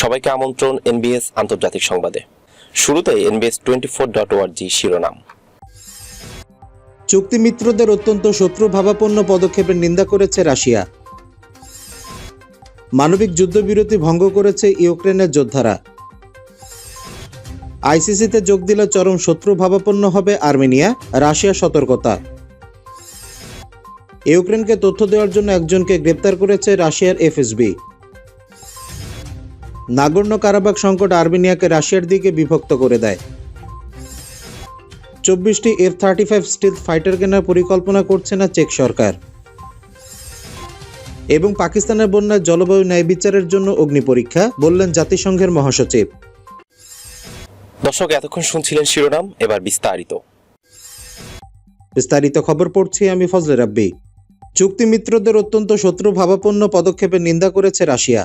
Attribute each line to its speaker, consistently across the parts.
Speaker 1: সবাইকে আমন্ত্রণ এনবিএস আন্তর্জাতিক সংবাদে। শুরুতে এনবিএস টোয়েন্টি ফোর ডট ওয়ার্জি শিরোনাম।
Speaker 2: চুক্তি মিত্রদের অত্যন্ত শত্রু ভাবাপন্ন পদক্ষেপের নিন্দা করেছে রাশিয়া। মানবিক যুদ্ধবিরতি ভঙ্গ করেছে ইউক্রেনের যোদ্ধারা। আইসিসিতে যোগ দিলে চরম শত্রু ভাবাপন্ন হবে আর্মেনিয়া, রাশিয়া সতর্কতা। ইউক্রেনকে তথ্য দেওয়ার জন্য একজনকে গ্রেপ্তার করেছে রাশিয়ার এফএসবি। নাগর্ণ কারাবাক সংকট আর্মেনিয়াকে রাশিয়ার দিকে বিভক্ত করে দেয়। চব্বিশটি F thirty five stealth fighter কেনার পরিকল্পনা করছে না চেক সরকার। এবং পাকিস্তানের বন্যায় জলবায়ু ন্যায় বিচারের জন্য অগ্নি পরীক্ষা বললেন জাতিসংঘের মহাসচিব।
Speaker 1: দর্শক এতক্ষণ শুনছিলেন শিরোনাম এবার বিস্তারিত।
Speaker 2: বিস্তারিত খবর পড়ছি আমি ফজলে রাব্বি। চুক্তি মিত্রদের অত্যন্ত শত্রু ভাবাপন্ন পদক্ষেপের নিন্দা করেছে রাশিয়া।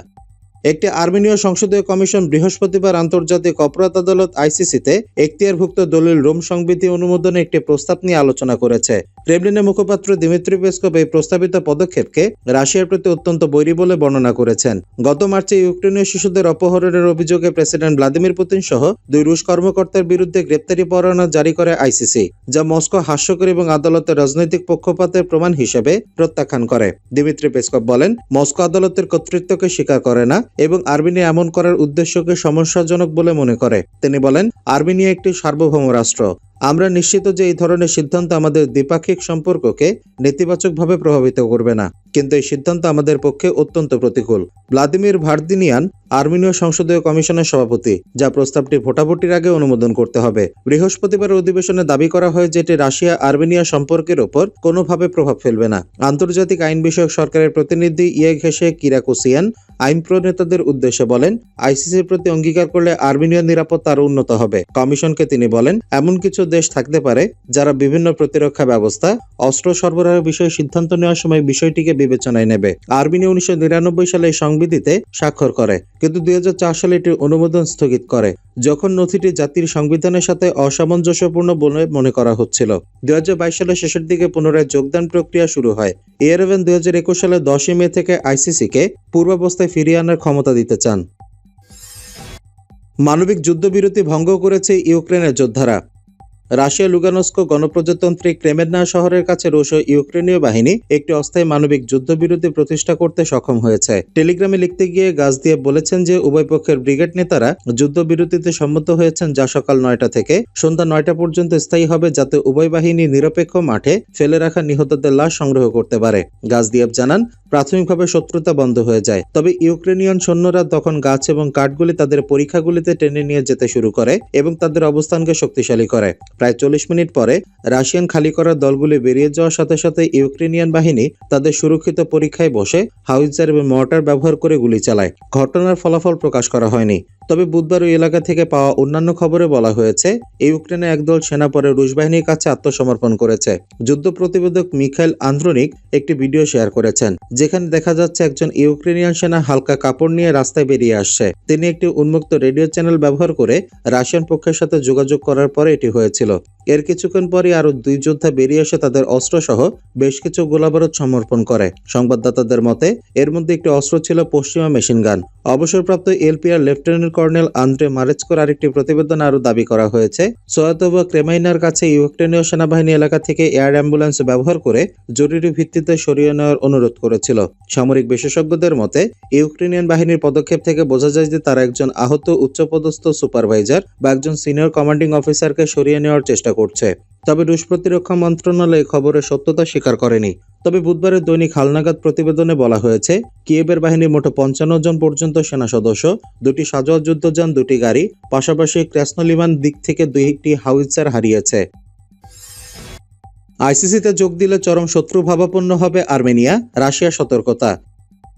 Speaker 2: একটি আর্মেনীয় সংসদীয় কমিশন বৃহস্পতিবার আন্তর্জাতিক অপরাধ আদালত আইসিসিতে এখতিয়ারভুক্ত দলিল রোম সংবিধি অনুমোদনে একটি প্রস্তাব নিয়ে আলোচনা করেছে। ক্রেমলিনের মুখপাত্র দিমিত্রি পেসকভ এই প্রস্তাবিত পদক্ষেপকে রাশিয়ার প্রতি অত্যন্ত বৈরী বলে বর্ণনা করেছেন। গত মার্চে ইউক্রেনীয় শিশুদের অপহরণের অভিযোগে প্রেসিডেন্ট ভ্লাদিমির পুতিন সহ দুই রুশ কর্মকর্তার বিরুদ্ধে গ্রেপ্তারি পরোয়ানা জারি করে আইসিসি, যা মস্কো হাস্যকর এবং আদালতের রাজনৈতিক পক্ষপাতের প্রমাণ হিসেবে প্রত্যাখ্যান করে। দিমিত্রি পেসকভ বলেন, মস্কো আদালতের কর্তৃত্বকে স্বীকার করে না এবং আর্মেনিয়া এমন করার উদ্দেশ্যকে সমস্যাজনক বলে মনে করে। তিনি বলেন, আর্মেনিয়া একটি সার্বভৌম রাষ্ট্র। আমরা নিশ্চিত যে এই ধরনের সিদ্ধান্ত আমাদের দ্বিপাক্ষিক সম্পর্ককে নেতিবাচকভাবে প্রভাবিত করবে না। কিন্তু এই সিদ্ধান্ত আমাদের পক্ষে অত্যন্ত প্রতিকূল। ভ্লাদিমির ভার্দিনিয়ান আর্মেনীয় সংসদীয় কমিশনের সভাপতি, যা প্রস্তাবটি ভোটাভুটির আগে অনুমোদন করতে হবে। বৃহস্পতিবার অধিবেশনে দাবি করা হয় যে এটি রাশিয়া আর্মেনিয়া সম্পর্কের ওপর কোনোভাবে প্রভাব ফেলবে না। আন্তর্জাতিক আইন বিষয়ক সরকারের প্রতিনিধি ইয়ে ঘেসে কিরাকুসিয়ান আইন প্রণেতাদের উদ্দেশ্যে বলেন, আইসিসির প্রতি অঙ্গীকার করলে আর্মেনিয়ার নিরাপত্তা আরও উন্নত হবে। কমিশনকে তিনি বলেন, এমন কিছু দেশ থাকতে পারে যারা বিভিন্ন প্রতিরক্ষা ব্যবস্থা, অস্ত্র সরবরাহের বিষয়ে সিদ্ধান্ত নেওয়ার সময় বিষয়টিকে বিবেচনায় নেবে। আর্মেনিয়া উনিশশো সালে এই সংবিধিতে স্বাক্ষর করে, কিন্তু দুই হাজার চার সালে এটির অনুমোদন স্থগিত করে, যখন নথিটি জাতির সংবিধানের সাথে অসামঞ্জস্যপূর্ণ বলে মনে করা হচ্ছিল। দুই হাজার বাইশ সালের শেষের দিকে পুনরায় যোগদান প্রক্রিয়া শুরু হয়। এয়ারভেন দুই হাজার একুশ সালে দশই মে থেকে আইসিসিকে পূর্বাবস্থায় ফিরিয়ে আনার ক্ষমতা দিতে চান। মানবিক যুদ্ধবিরতি ভঙ্গ করেছে ইউক্রেনের যোদ্ধারা। রাশিয়া লুগানস্ক গণপ্রজাতন্ত্রী ক্রেমেন্না শহরের কাছে রুশ ইউক্রেনীয় বাহিনী একটি অস্থায়ী মানবিক যুদ্ধবিরতি প্রতিষ্ঠা করতে সক্ষম হয়েছে। টেলিগ্রামে লিখতে গিয়ে গাছ দিয়ে বলেছেন যে উভয় পক্ষের ব্রিগেড নেতারা যুদ্ধবিরতিতে সম্মত হয়েছেন যা সকাল নয়টা থেকে সন্ধ্যা নয়টা পর্যন্ত স্থায়ী হবে যাতে উভয় বাহিনী নিরপেক্ষ মাঠে ফেলে রাখা নিহতদের লাশ সংগ্রহ করতে পারে। গাছদিয়েব জানান প্রাথমিকভাবে শত্রুতা বন্ধ হয়ে যায়। তবে ইউক্রেনিয়ান সৈন্যরা তখন গাছ এবং কাঠগুলি তাদের পরীক্ষাগুলিতে টেনে নিয়ে যেতে শুরু করে এবং তাদের অবস্থানকে শক্তিশালী করে। প্রায় চল্লিশ মিনিট পরে রাশিয়ান খালি করার দলগুলি বেরিয়ে যাওয়ার সাথে সাথে ইউক্রেনিয়ান বাহিনী তাদের সুরক্ষিত পরীক্ষায় বসে হাউইজার এবং মর্টার ব্যবহার করে গুলি চালায়। ঘটনার ফলাফল প্রকাশ করা হয়নি। তবে বুধবার ওই এলাকা থেকে পাওয়া অন্যান্য খবরে বলা হয়েছে ইউক্রেনে একদল সেনা পরে রুশ বাহিনীর কাছে আত্মসমর্পণ করেছে। যুদ্ধ প্রতিবেদক মিখাইল আন্দ্রনিক একটি ভিডিও শেয়ার করেছেন, যেখানে দেখা যাচ্ছে একজন ইউক্রেনিয়ান সেনা হালকা কাপড় নিয়ে রাস্তায় বেরিয়ে আসছে। তিনি একটি উন্মুক্ত রেডিও চ্যানেল ব্যবহার করে রাশিয়ান পক্ষের সাথে যোগাযোগ করার পরে এটি হয়েছিল। এর কিছুক্ষণ পরই আরও দুই যোদ্ধা বেরিয়ে এসে তাদের অস্ত্র সহ বেশ কিছু গোলাবারুদ সমর্পণ করে। সংবাদদাতাদের মতে, এর মধ্যে একটি অস্ত্র ছিল পশ্চিমা মেশিন গান। অবসরপ্রাপ্ত এলপিআর লেফটেন্যান্ট কর্নেল আন্দ্রে মারেচকোর আরেকটি প্রতিবেদন আরও দাবি করা হয়েছে সোয়াতোভা ক্রেমাইনার কাছে ইউক্রেনীয় সেনাবাহিনী এলাকা থেকে এয়ার অ্যাম্বুলেন্স ব্যবহার করে জরুরি ভিত্তিতে সরিয়ে নেওয়ার অনুরোধ করেছিল। সামরিক বিশেষজ্ঞদের মতে, ইউক্রেনিয়ান বাহিনীর পদক্ষেপ থেকে বোঝা যায় যে তারা একজন আহত, উচ্চপদস্থ সুপারভাইজার বা একজন সিনিয়র কমান্ডিং অফিসারকে সরিয়ে নেওয়ার চেষ্টা করছে। তবে রুশ প্রতিরক্ষা মন্ত্রণালয় খবরের সত্যতা স্বীকার করেনি। তবে বুধবারের দৈনিক হালনাগাদ প্রতিবেদনে বলা হয়েছে কিয়েবের বাহিনী মোট পঞ্চান্ন জন পর্যন্ত সেনা সদস্য, দুটি সাজোয়া যুদ্ধযান, দুটি গাড়ি, পাশাপাশি ক্র্যাসনলিমান দিক থেকে দুইটি হাউইজার হারিয়েছে। আইসিসিতে যোগ দিলে চরম শত্রু ভাবাপন্ন হবে আর্মেনিয়া রাশিয়া সতর্কতা।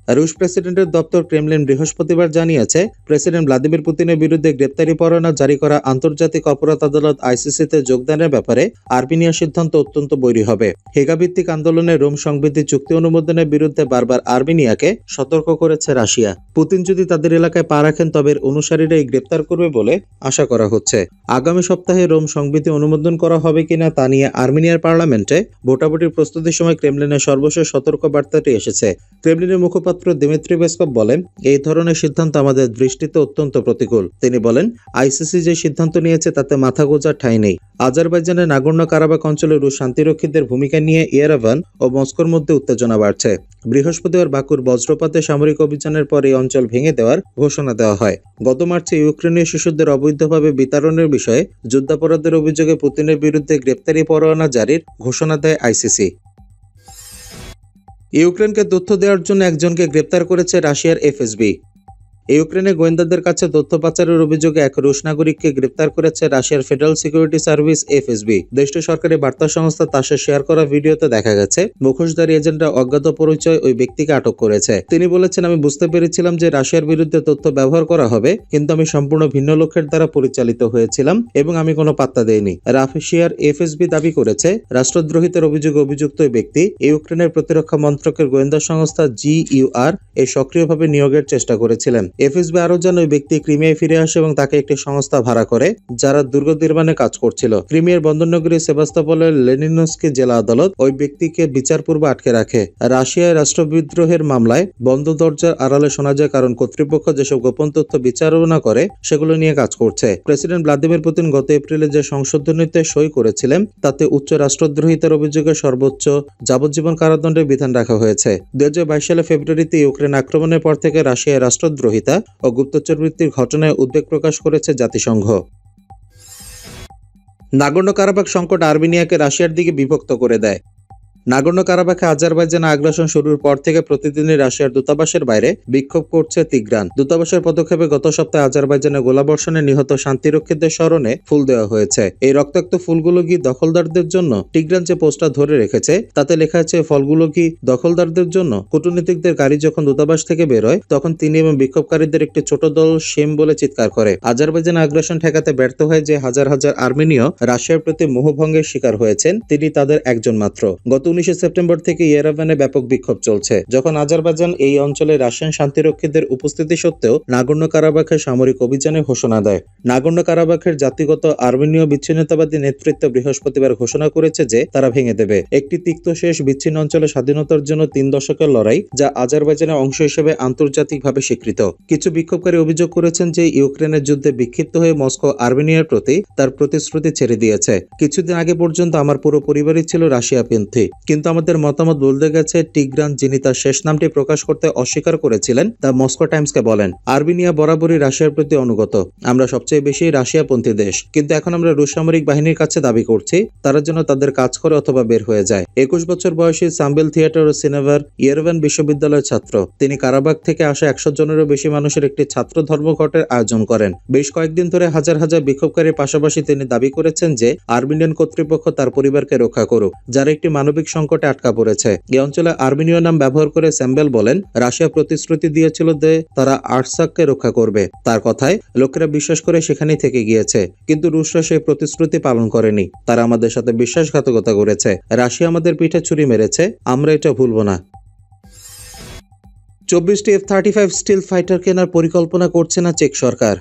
Speaker 2: রুশ প্রেসিডেন্টের দপ্তর ক্রেমলিন বৃহস্পতিবার জানিয়েছে, প্রেসিডেন্ট ভ্লাদিমির পুতিনের বিরুদ্ধে গ্রেপ্তারি পরোয়ানা জারি করা আন্তর্জাতিক অপরাধ আদালত আইসিসিতে যোগদানের ব্যাপারে আর্মেনিয়ার সিদ্ধান্ত অত্যন্ত বৈরী হবে। হেগাভিত্তিক আন্দোলনে রোম সংবিধি চুক্তি অনুমোদনের বিরুদ্ধে বারবার আর্মেনিয়াকে সতর্ক করেছে রাশিয়া। পুতিন যদি তাদের এলাকায় পা রাখেন, তবে অনুসারীরাই গ্রেপ্তার করবে বলে আশা করা হচ্ছে। আগামী সপ্তাহে রোম সংবিধি অনুমোদন করা হবে কিনা তা নিয়ে আর্মেনিয়ার পার্লামেন্টে ভোটাভুটির প্রস্তুতির সময় ক্রেমলিনের সর্বশেষ সতর্ক বার্তাটি এসেছে। ক্রেমলিনের মুখপাত্র মুখপাত্র দিমিত্রি পেসকভ বলেন, এই ধরনের সিদ্ধান্ত আমাদের দৃষ্টিতে অত্যন্ত প্রতিকূল। তিনি বলেন, আইসিসি যে সিদ্ধান্ত নিয়েছে তাতে মাথা গোজার ঠাঁই নেই। আজারবাইজানের নাগর্ণ কারাবাক অঞ্চলে রুশ শান্তিরক্ষীদের ভূমিকা নিয়ে ইয়েরাভান ও মস্কোর মধ্যে উত্তেজনা বাড়ছে। বৃহস্পতিবার বাকুর বজ্রপাতে সামরিক অভিযানের পর এই অঞ্চল ভেঙে দেওয়ার ঘোষণা দেওয়া হয়। গত মার্চে ইউক্রেনীয় শিশুদের অবৈধভাবে বিতরণের বিষয়ে যুদ্ধাপরাধের অভিযোগে পুতিনের বিরুদ্ধে গ্রেপ্তারি পরোয়ানা জারির ঘোষণা দেয় আইসিসি। ইউক্রেনকে তথ্য দেওয়ার জন্য একজনকে গ্রেপ্তার করেছে রাশিয়ার এফএসবি। ইউক্রেনে গোয়েন্দাদের কাছে তথ্য পাচারের অভিযোগে এক রুশ নাগরিককে গ্রেপ্তার করেছে রাশিয়ার ফেডারেল সিকিউরিটি সার্ভিস, এফএসবি। দেশটির সরকারি বার্তা সংস্থা তাসে শেয়ার করা ভিডিওতে দেখা গেছে, মুখোশধারী এজেন্টরা অজ্ঞাত পরিচয় ওই ব্যক্তিকে আটক করেছে। তিনি বলেছেন, আমি বুঝতে পেরেছিলাম যে রাশিয়ার বিরুদ্ধে তথ্য ব্যবহার করা হবে, কিন্তু আমি সম্পূর্ণ ভিন্ন লক্ষ্যের দ্বারা পরিচালিত হয়েছিলাম এবং আমি কোনো পাত্তা দেইনি। রাশিয়ার এফএসবি দাবি করেছে রাষ্ট্রদ্রোহিতার অভিযোগে অভিযুক্ত ওই ব্যক্তি ইউক্রেনের প্রতিরক্ষা মন্ত্রকের গোয়েন্দা সংস্থা জিইউআর এ সক্রিয়ভাবে নিয়োগের চেষ্টা করেছিলেন। এফএসবি আরও জানায়, ওই ব্যক্তি ক্রিমিয়ায় ফিরে আসে এবং তাকে একটি সংস্থা ভাড়া করে, যারা দুর্গ নির্মাণে কাজ করছিল। ক্রিমিয়ার বন্দরনগরী সেবাস্তোপলের লেনিনস্কি জেলা আদালত ওই ব্যক্তিকে বিচারপূর্ব আটকে রাখে। রাশিয়ায় রাষ্ট্রবিদ্রোহের মামলায় বন্ধ দরজার আড়ালে শোনা যায়, কারণ কর্তৃপক্ষ যেসব গোপন তথ্য বিচারণা করে, সেগুলো নিয়ে কাজ করছে। প্রেসিডেন্ট ভ্লাদিমির পুতিন গত এপ্রিলে যে সংশোধনীতে সই করেছিলেন, তাতে উচ্চ রাষ্ট্রদ্রোহিতার অভিযোগে সর্বোচ্চ যাবজ্জীবন কারাদণ্ডের বিধান রাখা হয়েছে। দুই হাজার বাইশ সালে ফেব্রুয়ারিতে ইউক্রেন আক্রমণের পর থেকে রাশিয়ায় রাষ্ট্রদ্রোহিতা ও গুপ্তচর বৃত্তির ঘটনায় উদ্বেগ প্রকাশ করেছে জাতিসংঘ। নাগর্ণ কারাবাক সংকট আর্মেনিয়াকে রাশিয়ার দিকে বিভক্ত করে দেয়। নাগর্ণ কারাবাখে আজারবাইজান আগ্রাসন শুরুর পর থেকে প্রতিদিনই রাশিয়ার দূতাবাসের বাইরে বিক্ষোভ করছে তিগ্রান। দূতাবাসের পদক্ষেপে গত সপ্তাহে আজারবাইজানে গোলাবর্ষণে নিহত শান্তিরক্ষীদের স্মরণে ফুল দেওয়া হয়েছে। এই রক্তাক্ত ফুলগুলো কি দখলদারদের জন্য? টিগ্রান যে পোস্টার ধরে রেখেছে, তাতে লেখা আছে, ফলগুলো কি দখলদারদের জন্য? কূটনীতিকদের গাড়ি যখন দূতাবাস থেকে বেরোয়, তখন তিনি এবং বিক্ষোভকারীদের একটি ছোট দল সেম বলে চিৎকার করে। আজারবাইজান আগ্রাসন ঠেকাতে ব্যর্থ হয় যে হাজার হাজার আর্মেনীয় রাশিয়ার প্রতি মোহভঙ্গের শিকার হয়েছেন, তিনি তাদের একজন মাত্র। গত উনিশে সেপ্টেম্বর থেকে ইয়েরাভানে ব্যাপক বিক্ষোভ চলছে, যখন আজারবাইজান এই অঞ্চলে রাশিয়ান শান্তিরক্ষীদের উপস্থিতি সত্ত্বেও নাগর্ণ কারাবাখে সামরিক অভিযানে ঘোষণা দেয়। নাগর্ণ কারাবাখের জাতিগত আর্মেনীয় বিচ্ছিন্নতাবাদী নেতৃত্ব বৃহস্পতিবার ঘোষণা করেছে যে তারা ভেঙে দেবে। একটি তিক্ত শেষ বিচ্ছিন্ন অঞ্চলে স্বাধীনতার জন্য তিন দশকের লড়াই, যা আজারবাইজানের অংশ হিসেবে আন্তর্জাতিকভাবে স্বীকৃত। কিছু বিক্ষোভকারী অভিযোগ করেছেন যে ইউক্রেনের যুদ্ধে বিক্ষিপ্ত হয়ে মস্কো আর্মেনিয়ার প্রতি তার প্রতিশ্রুতি ছেড়ে দিয়েছে। কিছুদিন আগে পর্যন্ত আমার পুরো পরিবারই ছিল রাশিয়াপন্থী। কিন্তু আমাদের মতামত বলতে গেছে, টিগ্রান যিনি তার শেষ নামটি প্রকাশ করতে অস্বীকার করেছিলেন তা মস্কো টাইমসকে বলেন, আর্মেনিয়া বরাবরই রাশিয়ার প্রতি অনুগত। আমরা সবচেয়ে বেশি রাশিয়াপন্থী দেশ। কিন্তু এখন আমরা রুশ সামরিক বাহিনীর কাছে দাবি করছি, তারা যেন তাদের কাজ করে অথবা বের হয়ে যায়। একুশ বছর বয়সী সাম্বেল থিয়েটার ও সিনেমার ইয়েরভান বিশ্ববিদ্যালয়ের ছাত্র। তিনি কারাবাগ থেকে আসা একশো জনেরও বেশি মানুষের একটি ছাত্র ধর্মঘটের আয়োজন করেন। বেশ কয়েকদিন ধরে হাজার হাজার বিক্ষোভকারীর পাশাপাশি তিনি দাবি করেছেন যে, আর্মেনিয়ান কর্তৃপক্ষ তার পরিবারকে রক্ষা করুক, যারা একটি মানবিক সংকটে আটকা পড়েছে। এই অঞ্চলে আর্মেনীয় নাম ব্যবহার করে স্যাম্বেল বলেন, রাশিয়া প্রতিশ্রুতি দিয়েছিল যে তারা আর্টসাককে রক্ষা করবে। তার কথায়, লোকেরা বিশ্বাস করে সেখানেই থেকে গিয়েছে। কিন্তু রুশরা সেই প্রতিশ্রুতি পালন করেনি। তারা আমাদের সাথে বিশ্বাসঘাতকতা করেছে। রাশিয়া আমাদের পিঠে ছুরি মেরেছে। আমরা এটা ভুলব না। চব্বিশটি F thirty five stealth fighter কেনার পরিকল্পনা করছে না চেক সরকার।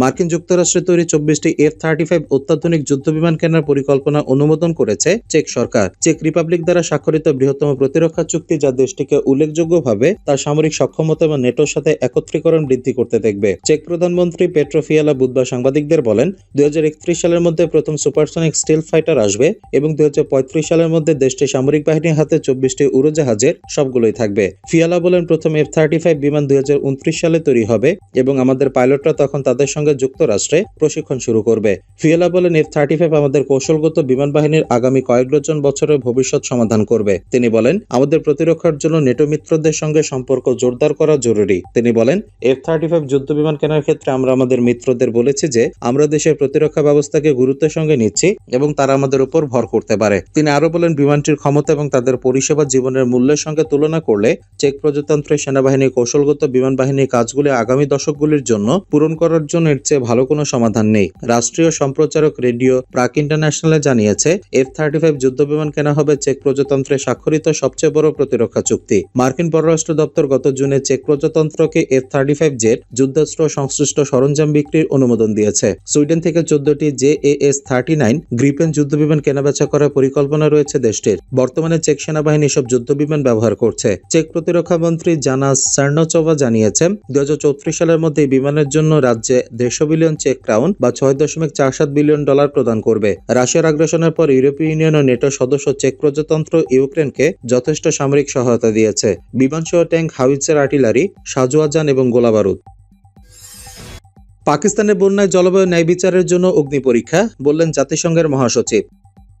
Speaker 2: মার্কিন যুক্তরাষ্ট্রে তৈরি চব্বিশটি এফ থার্টি ফাইভ অত্যাধুনিক যুদ্ধবিমান কেনার পরিকল্পনা অনুমোদন করেছে চেক সরকার। চেক রিপাবলিক দ্বারা স্বাক্ষরিত বৃহত্তম প্রতিরক্ষা চুক্তি যা দেশটিকে উল্লেখযোগ্যভাবে তার সামরিক সক্ষমতা এবং নেটোর সাথে একত্রীকরণ বৃদ্ধি করতে দেখবে। চেক প্রধানমন্ত্রী পেট্রোফিয়ালা বুধবার সাংবাদিকদের বলেন দুই হাজার একত্রিশ সালের মধ্যে প্রথম সুপারসনিক স্টিল ফাইটার আসবে এবং দুই হাজার পঁয়ত্রিশ সালের মধ্যে দেশটির সামরিক বাহিনীর হাতে চব্বিশটি উড়োজাহাজের সবগুলোই থাকবে। ফিয়ালা বলেন, প্রথম এফ থার্টি ফাইভ বিমান দুই হাজার উনত্রিশ সালে তৈরি হবে এবং আমাদের পাইলটরা তখন তাদের সঙ্গে যুক্তরাষ্ট্রে প্রশিক্ষণ শুরু করবে। ফিয়েলা বলেন এফ থার্টি ফাইভ আমাদের কৌশলগত বিমান বাহিনীর আগামী কয়েক ডজন বছরের ভবিষ্যৎ সমাধান করবে। তিনি বলেন, আমাদের প্রতিরক্ষার জন্য নেটো মিত্রদের সঙ্গে সম্পর্ক জোরদার করা জরুরি। তিনি বলেন এফ থার্টি ফাইভ যুদ্ধ বিমান কেনার ক্ষেত্রে আমরা আমাদের মিত্রদের বলেছি যে, আমরা দেশের প্রতিরক্ষা ব্যবস্থাকে গুরুত্বের সঙ্গে নিচ্ছি এবং তারা আমাদের উপর ভর করতে পারে। তিনি আরও বলেন, বিমানটির ক্ষমতা এবং তাদের পরিষেবা জীবনের মূল্যের সঙ্গে তুলনা করলে চেক প্রজাতন্ত্রের সেনাবাহিনীর কৌশলগত বিমান বাহিনীর কাজগুলি আগামী দশকগুলির জন্য পূরণ করার জন্য চেয়ে ভালো কোনো সমাধান নেই। রাষ্ট্রীয় সম্প্রচারক রেডিও প্রাক ইন্টারন্যাশনালে জানিয়েছে এফ থার্টি ফাইভ যুদ্ধবিমান কেনা হবে চেক প্রজাতন্ত্রে স্বাক্ষরিত সবচেয়ে বড় প্রতিরক্ষা চুক্তি। মার্কিন পররাষ্ট্র দপ্তর গত জুনে চেক প্রজাতন্ত্রকে এফ থার্টি ফাইভ জেট যুদ্ধাস্ত্র সংশ্লিষ্ট সরঞ্জাম বিক্রির অনুমোদন দিয়েছে। সুইডেন থেকে চোদ্দটি J A S thirty nine Gripen যুদ্ধবিমান কেনাবেচা করার পরিকল্পনা রয়েছে দেশটির। বর্তমানে চেক সেনাবাহিনী সব যুদ্ধবিমান ব্যবহার করছে। চেক প্রতিরক্ষা মন্ত্রী জানা সার্নচোভা জানিয়েছেন, দুই হাজার চৌত্রিশ সালের মধ্যে বিমানের জন্য রাজ্যে দেড়শো বিলিয়ন চেক ক্রাউন বা ছয় দশমিক চার সাত বিলিয়ন ডলার প্রদান করবে। রাশিয়ার আগ্রাসনের পর ইউরোপীয় ইউনিয়ন ও নেটো সদস্য চেক প্রজাতন্ত্র ইউক্রেনকে যথেষ্ট সামরিক সহায়তা দিয়েছে। বিমানসহ ট্যাঙ্ক হাউইটজার আর্টিলারি, সাজোয়াজান এবং গোলাবারুদ। পাকিস্তানের বন্যায় জলবায়ু ন্যায় বিচারের জন্য অগ্নি পরীক্ষা, বললেন জাতিসংঘের মহাসচিব।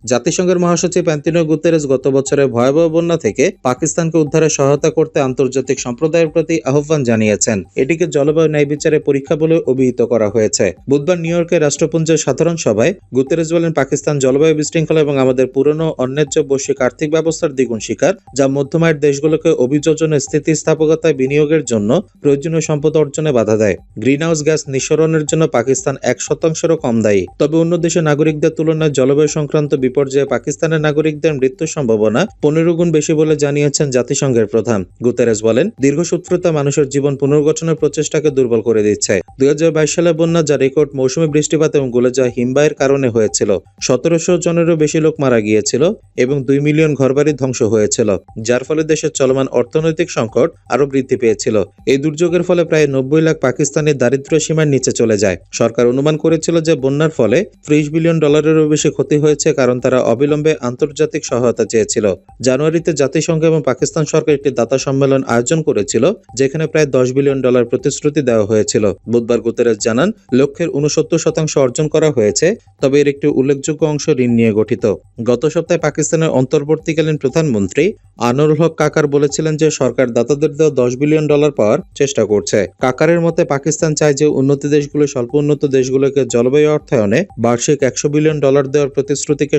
Speaker 2: জাতিসংঘের মহাসচিব অ্যান্টনিও গুতেরেস গত বছরের ভয়াবহ বন্যা থেকে পাকিস্তানকে উদ্ধারে সহায়তা করতে আন্তর্জাতিক সম্প্রদায়ের প্রতি আহ্বান জানিয়েছেন। এটিকে জলবায়ু ন্যায় বিচারের পরীক্ষা বলে অভিহিত করা হয়েছে। বুধবার নিউ ইয়র্কের রাষ্ট্রপুঞ্জের সাধারণ সভায় গুতেরেস বলেন, পাকিস্তান জলবায়ু বিশৃঙ্খলা এবং আমাদের পুরনো অন্যায্য বৈশ্বিক আর্থিক ব্যবস্থার দ্বিগুণ শিকার, যা মধ্যমায়ের দেশগুলোকে অভিযোজনে স্থিতিস্থাপকতায় বিনিয়োগের জন্য প্রয়োজনীয় সম্পদ অর্জনে বাধা দেয়। গ্রিনহাউস গ্যাস নিঃসরণের জন্য পাকিস্তান এক শতাংশেরও কম দায়ী। তবে অন্য দেশের নাগরিকদের তুলনায় জলবায়ু সংক্রান্ত বিপর্যয়ে পাকিস্তানের নাগরিকদের মৃত্যুর সম্ভাবনা পনেরো গুণ বেশি বলে জানিয়েছেন জাতিসংঘের প্রধান। গুতেরেস বলেন দীর্ঘসূত্রতা মানুষের জীবন পুনর্গঠনের প্রচেষ্টাকে দুর্বল করে দিচ্ছে। দুই সালে বন্যা যা রেকর্ড মৌসুমী বৃষ্টিপাত এবং গলে যাওয়া হিমবাহের কারণে হয়েছিল, সতেরোশো জনেরও বেশি লোক মারা গিয়েছিল এবং দুই মিলিয়ন ঘরবাড়ি ধ্বংস হয়েছিল, যার ফলে দেশের চলমান অর্থনৈতিক সংকট আরও বৃদ্ধি পেয়েছিল। এই দুর্যোগের ফলে প্রায় নব্বই লাখ পাকিস্তানি দারিদ্র সীমার নিচে চলে যায়। সরকার অনুমান করেছিল যে বন্যার ফলে ত্রিশ বিলিয়ন ডলারেরও বেশি ক্ষতি হয়েছে কারণ তারা অবিলম্বে আন্তর্জাতিক সহায়তা চেয়েছিল। জানুয়ারিতে জাতিসংঘ এবং পাকিস্তান সরকার একটি দাতা সম্মেলন আয়োজন করেছিল, যেখানে প্রায় দশ বিলিয়ন ডলার প্রতিশ্রুতি দেওয়া হয়েছিল। বুধবার গুতেরেস জানান, লক্ষ্যের উনসত্তর শতাংশ অর্জন করা হয়েছে, তবে এর একটি উল্লেখযোগ্য অংশ ঋণ নিয়ে গঠিত। গত সপ্তাহে পাকিস্তানের অন্তর্বর্তীকালীন প্রধানমন্ত্রী আনোয়ারুল হক কাকার বলেছিলেন যে, সরকার দাতাদের দেওয়া দশ বিলিয়ন ডলার পাওয়ার চেষ্টা করছে। কাকারের মতে, পাকিস্তান চায় যে, উন্নতি দেশগুলো স্বল্প উন্নত দেশগুলোকে জলবায়ু অর্থায়নে বার্ষিক একশো বিলিয়ন ডলার দেওয়ার প্রতিশ্রুতিকে